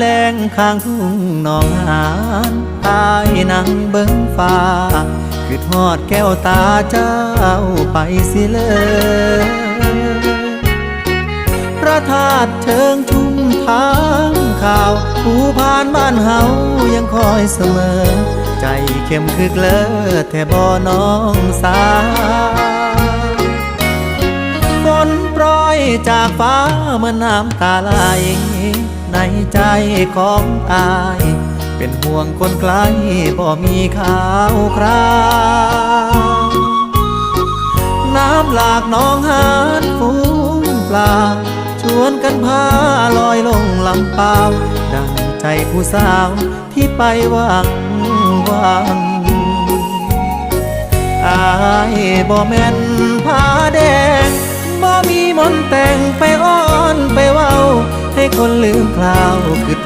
แลงข้างทุ่งหนองหานตายนังเบิ้งฟ้า คือทอดแก้วตาเจ้าไปสิเลยพระธาตุเชิงทุ่มทางข่าวผู้ผ่านบ้านเฮายังคอยเสมอ ใจเข้มคือเกลอแต่บ่น้องสาวฝนโปรยจากฟ้าเมื่อน้ำตาไหล ในใจของอาย เป็นห่วงคนไกลบ่มีข่าวคราวน้ำหลากหนองหานฟูงปลาชวนกันพาลอยลงลำเปล่าดังใจผู้สาวที่ไปหวังหวังอายบ่แม่นผ้าแดงบ่มีมนต์แต่งไปอ้อ คนลืมคราวคือ